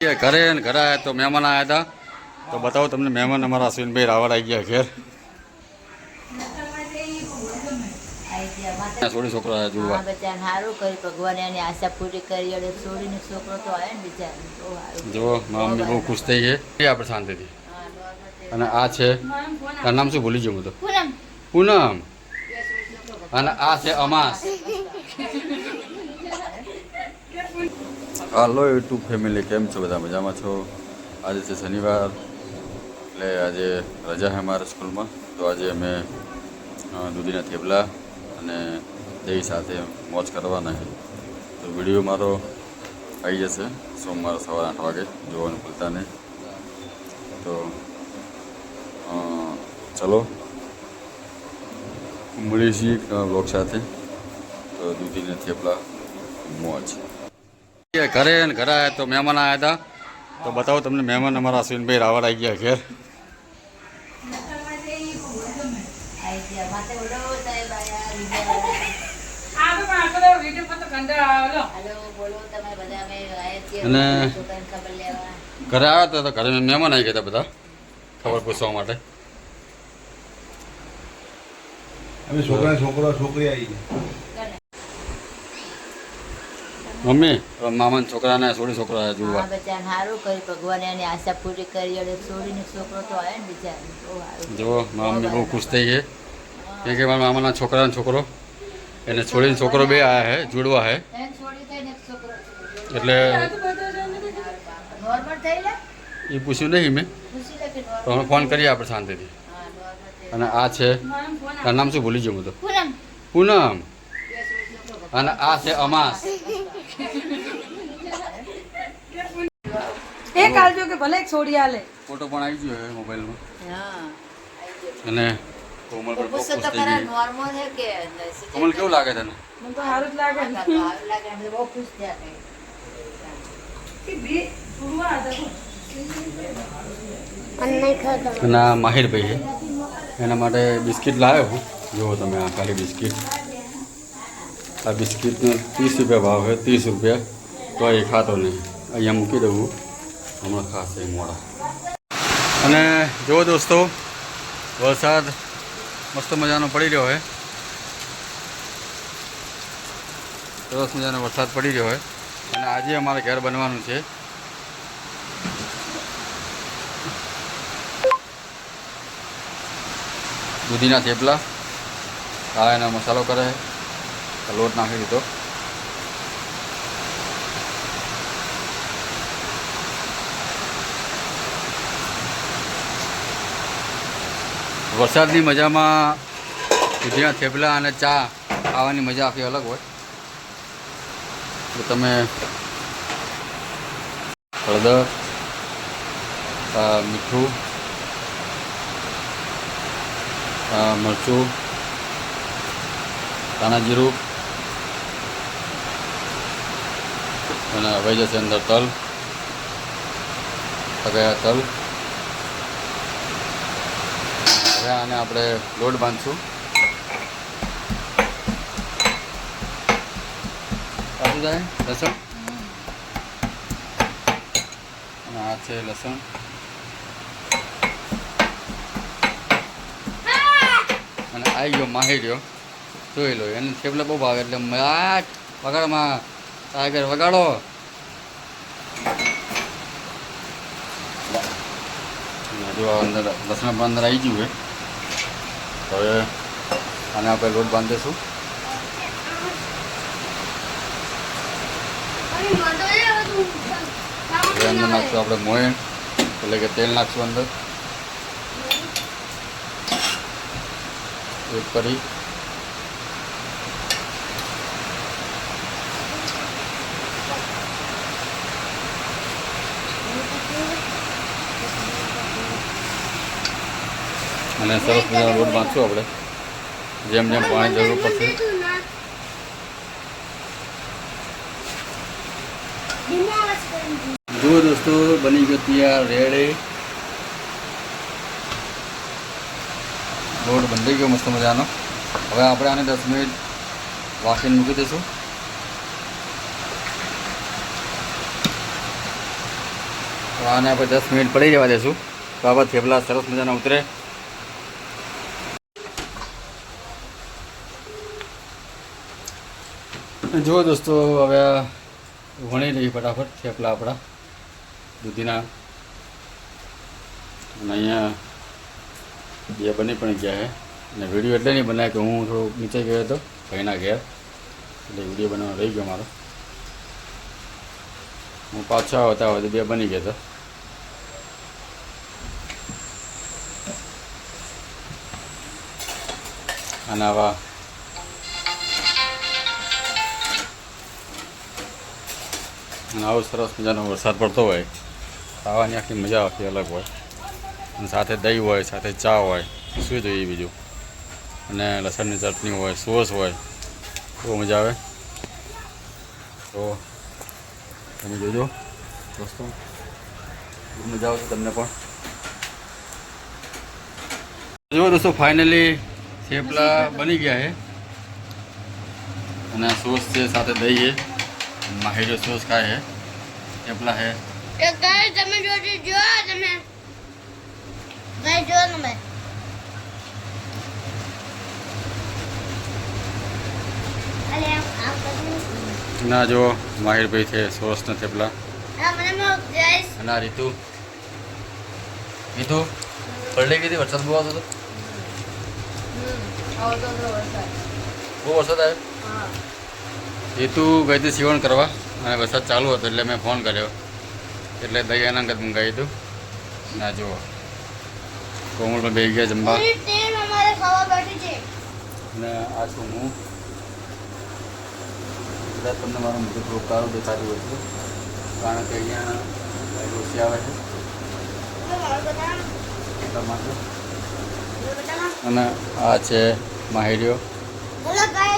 ઘરે ને ઘરે આવ્યા તો મહેમાન આવ્યા હતા. તો બતાવો તમને મહેમાન અમારા અશ્વિનભાઈ રાવળ આવી ગયા ઘેર. છોકરો સારું કર્યું ભગવાને એની આશા પૂરી કરી અને છોડીને છોકરો તો આવે ને બિચારો બહુ જો મમ્મી બહુ ખુશ થઈ ગઈ એ આપણે શાંતિથી. અને આ છે તારું નામ શું ભૂલી ગયો હું તો? પૂનમ. પૂનમ. અને આ છે અમાસ. હાલો યુટ્યુબ ફેમિલી, કેમ છો બધા? મજામાં છો? આજે છે શનિવાર, એટલે આજે રજા છે અમારા સ્કૂલમાં. તો આજે અમે દૂધીના થેપલા અને દહીં સાથે મોજ કરવાના છે. તો વીડિયો મારો આવી જશે સોમવાર સવારે આઠ વાગે, જોવાનું ભૂલતા નહીં. તો ચલો. મળીએ છીએ બ્લોગ સાથે. તો દૂધીના થેપલા, મોજ. ઘરે ઘરે આયા તો મહેમાન આવ્યા હતા તો બતાવો તમને મહેમાન અમારા અશ્વિનભાઈ રાવળ આવી ગયા ઘેર. ગયા અને- ઘરે આવ્યા હતા તો ઘરે મહેમાન આવી ગયા હતા બધા, ખબર પૂછવા માટે. છોકરા છોકરો, છોકરી આવી કને? મમ્મી. મામાના છોકરાને સોળી છોકરા આવ્યા જોવા. હા સારું કરી ભગવાન એની આશા પૂરી કરી અને છોડીને છોકરો તો આવે ને બિચારો જો મારા મમ્મી બહુ ખુશ થઈ ગઈ. કે કે મારા મામાના છોકરાનો છોકરો? એને છોડીને છોકરો બે આયા હે જોડવા હે. છોડી એટલે નોર્મલ થઈ લે? એ પૂછ્યું નહીં મેં. તો? અમે ફોન કરીએ આપણે શાંતિથી. અને આ છે તારું નામ શું ભૂલી જવું હું તો? પૂનમ. પૂનમ. અને આ છે અમાસ. એક આલજો કે ભલે એક છોડી આલે. ફોટો પણ આવી ગયો મોબાઈલમાં. હા. અને કોમલ પર તો થઈ ગઈ. નોર્મલ હે કે કોમલ કેવું લાગે તને? મને તો સારું જ લાગે. સારું લાગે. અમે બહુ ખુશ થયા કે. બે છોડવા હતા. ના માહિરભાઈ છે. એના માટે બિસ્કિટ લાવ્યો જુઓ તમે આ ખાલી બિસ્કિટ. આ બિસ્કિટનો ત્રીસ રૂપિયા ભાવ છે ત્રીસ રૂપિયા. તો એ ખાતો નહીં. અહીંયા મૂકી દઉં હમણાં ખાશે મોડા. અને જુઓ દોસ્તો, વરસાદ મસ્ત મજાનો પડી રહ્યો છે. સરસ મજાનો વરસાદ પડી રહ્યો હોય અને આજે અમારે ઘર બનવાનું છે. દૂધીના થેપલા એનો મસાલો કરે લોટ નાખી દીધો. વરસાદની મજામાં દૂધીના થેપલા અને ચા ખાવાની મજા આખી અલગ હોય. તો તમે હળદર મીઠું મરચું, ધાણા જીરું, અને હવે જશે અંદર તલ પકાયા તલ. હવે આને આપણે લોટ બાંધશું. કાઢું જાય લસણ? અને આ છે લસણ. અને આવી ગયો માહી રહ્યો જોઈ લો, એને થેપલા બહુ ભાવે એટલે વગાડમાં. ટાઈગર વગાડો. જો અંદર લસણ પણ અંદર આવી ગયું છે. હવે આને આપણે લોટ બાંધીશું. હવે અંદર નાખશું આપણે મોયણ એટલે કે તેલ નાખશું અંદર. એક કરી અને સરસ મજાનો રોડ બાંધશું આપણે. જેમ જેમ પાણી જરૂર પડશે. જુઓ દોસ્તો, બની ગયો ત્યાં રેડે રોડ બંધાઈ ગયો મસ્ત મજાનો. હવે આપણે આને દસ મિનિટ વાસીને મૂકી દઈશું. આને આપણે દસ મિનિટ પડી રહેવા દેશું. તો આપણા થેપલા સરસ મજાના ઉતરે. જુઓ દોસ્તો, હવે વણી લઈએ ફટાફટ થેપલા આપણા દૂધીના. અને અહીંયા બે બની પણ ગયા છે. અને વીડિયો એટલે નહીં બનાવ્યો કે હું થોડું નીચે ગયો હતો, ભાઈના ઘેર. એટલે વીડિયો બનાવવાનો રહી ગયો મારો. હું પાછો આવતા હોય તો બે બની ગયા હતા અને આવા અને આવો સરસ મજાનો વરસાદ પડતો હોય ખાવાની આખી મજા આખી અલગ હોય. અને સાથે દહીં હોય, સાથે ચા હોય, શું જોઈએ બીજું? અને લસણની ચટણી હોય, સોસ હોય, બહુ મજા આવે. તો તમે જોજો, દોસ્તો. બહુ મજા આવશે તમને પણ. જો દોસ્તો, ફાઇનલી થેપલા બની ગયા છે. અને સોસ છે, સાથે દહીં છે. માહિરો સોસ ખાય હે? થેપલા હે? એ ગાય તમે જોજો જો તમે? ગાય જો તમે? ના જો માહિરભાઈ છે સોસ ને થેપલા અને રીતુ. રીતુ પલટી ગઈ હતી? વરસાદ બહુ આવતો હતો? બહુ વરસાદ આવ્યો? હા રીતુ ગઈ હતી સીવણ કરવા અને વરસાદ ચાલુ હતો એટલે મેં ફોન કર્યો. એટલે દયાના અંગત મંગાવી હતું ના જુઓ. કોમળ પણ બેસી ગયા જમવા. અને આ છું હું? કદાચ તમને મારું મોટું થોડું કાળું દેખાતું હોય છે. કારણ કે અહીંયા ઓછી આવે છે. અને આ છે માહિરીઓ.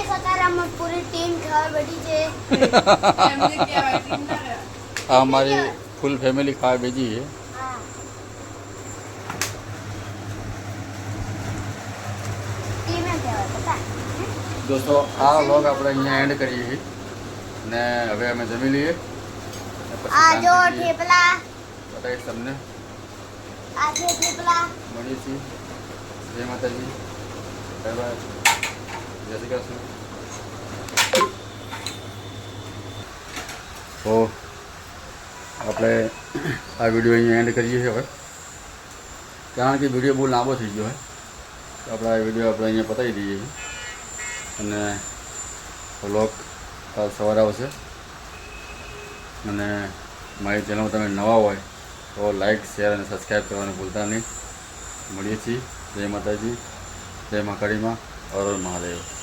પૂરી ટીમ ખાવા બેઠી છે. આ અમારી ફૂલ ફેમિલી ખાવા બેજી છે. દોસ્તો આ વ્લોગ આપણે અહીંયા એન્ડ કરીએ છીએ. ને હવે અમે જમી લઈએ. આ જો થેપલા બતાવીશ તમને. આ મળીએ છીએ. જય માતાજી. Bye bye. તો આપણે આ વીડિયો અહીંયા એન્ડ કરીએ છીએ હવે. કારણ કે વીડિયો બહુ લાંબો થઈ ગયો હોય આપણે આ વીડિયો આપણે અહીંયા પતાવી દઈએ છીએ. અને વ્લોગ કાલ સવારે આવશે. અને મારી ચેનલમાં તમે નવા હોય તો લાઈક શેર અને સબસ્ક્રાઈબ કરવાનું ભૂલતા નહીં. મળીએ છીએ. જય માતાજી. જય મા કાળીમાં હર હર મહાદેવ.